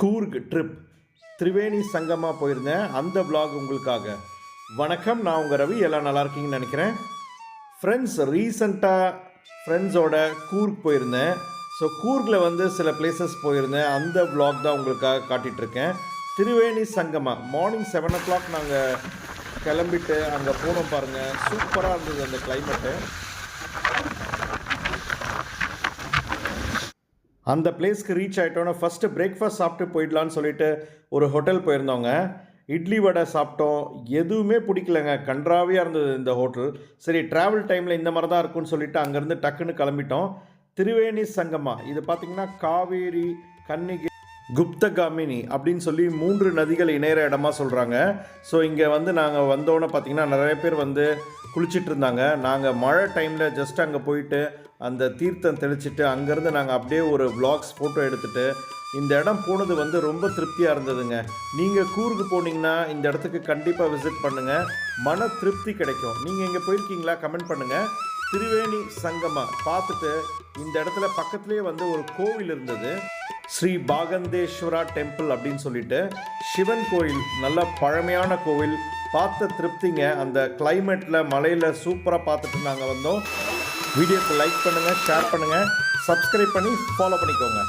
Coorg trip. Triveni சங்கமாக போயிருந்தேன். அந்த vlog உங்களுக்காக. வணக்கம் நான் உங்கள் ரவி. எல்லாம் நல்லா இருக்கீங்கன்னு நினைக்கிறேன். ஃப்ரெண்ட்ஸ் ரீசண்டாக ஃப்ரெண்ட்ஸோட கூர்க் போயிருந்தேன். ஸோ கூர்கில் வந்து சில பிளேசஸ் போயிருந்தேன். அந்த விலாக் தான் உங்களுக்காக காட்டிகிட்ருக்கேன் திரிவேணி சங்கமாக மார்னிங் செவன் ஓ கிளாக் நாங்கள் கிளம்பிட்டு அங்கே போனோம் பாருங்கள் சூப்பராக இருந்தது அந்த கிளைமேட்டு அந்த பிளேஸ்க்கு ரீச் ஆகிட்டோன்னே ஃபஸ்ட்டு பிரேக்ஃபாஸ்ட் சாப்பிட்டு போயிடலான்னு சொல்லிட்டு ஒரு ஹோட்டல் போயிருந்தோங்க. இட்லி வடை சாப்பிட்டோம். எதுவுமே பிடிக்கலங்க. கன்றாவியாக இருந்தது இந்த ஹோட்டல் சரி ட்ராவல் டைமில் இந்த மாதிரி தான் இருக்கும்னு சொல்லிட்டு அங்கேருந்து டக்குன்னு கிளம்பிட்டோம். திருவேணி சங்கமா இது பார்த்திங்கன்னா காவேரி கன்னிகி குப்தகாமினி அப்படின்னு சொல்லி மூன்று நதிகள் இணையிற இடமா சொல்கிறாங்க ஸோ இங்கே வந்து நாங்கள் வந்தோன்னே பார்த்தீங்கன்னா நிறைய பேர் வந்து குளிச்சுட்டு இருந்தாங்க. நாங்கள் மழை டைமில் ஜஸ்ட் அங்கே போயிட்டு அந்த தீர்த்தம் தெளிச்சிட்டு அங்கேருந்து நாங்கள் அப்படியே ஒரு வ்ளாக்ஸ் ஃபோட்டோ எடுத்துகிட்டு இந்த இடம் போனது வந்து ரொம்ப திருப்தியாக இருந்ததுங்க. நீங்கள் கூர்க்கு போனீங்கன்னா இந்த இடத்துக்கு கண்டிப்பாக விசிட் பண்ணுங்கள் மன திருப்தி கிடைக்கும். நீங்கள் இங்கே போயிருக்கீங்களா? கமெண்ட் பண்ணுங்கள் திரிவேணி சங்கமாக பார்த்துட்டு இந்த இடத்துல பக்கத்துலேயே வந்து ஒரு கோவில் இருந்தது. ஸ்ரீ பாகந்தேஸ்வரா டெம்பிள் அப்படின்னு சொல்லிட்டு சிவன் கோயில் நல்ல பழமையான கோவில். பார்த்த திருப்திங்க. அந்த கிளைமேட்டில் மலையில் சூப்பராக பார்த்துட்டு நாங்கள் வந்தோம். வீடியோக்கு லைக் பண்ணுங்கள் ஷேர் பண்ணுங்கள் சப்ஸ்கிரைப் பண்ணி ஃபாலோ பண்ணிக்கோங்க.